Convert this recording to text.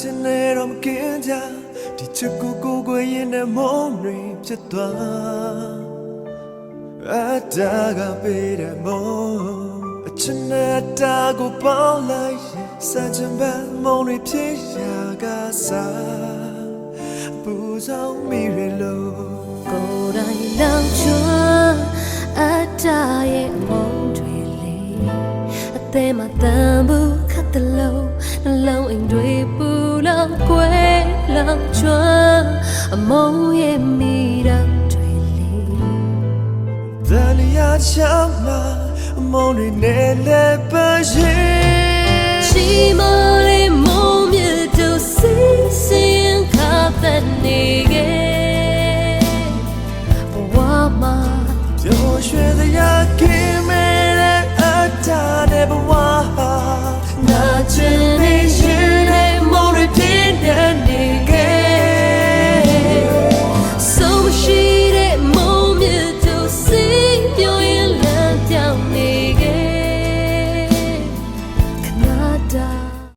ချင်နေတော့မကင်းကြဒီချစ်ကိုကိုကိုရင်နဲ့မုန်းတွေဖြစ်သွားအတားကပေးတဲ့မုန်းအချင်နဲ့တာကိုပေါင်းလိုက်ရင်စัจပန်မုန်းတွေဖြစ်ရာကစားပူဆောင်မိရလို့ကိုယ်တိုင်လောင်ချွမ်းအတားရဲ့မုန်းတွေလေအသေးမတန်ဘူးခတ်တလုံးနှလုံးအိမ်တွေပူလောင်ကွ 阳春，梦也迷到追里。咱俩相骂，梦里奶奶不认。寂寞的梦也都细心看着你个，我嘛飘雪的呀。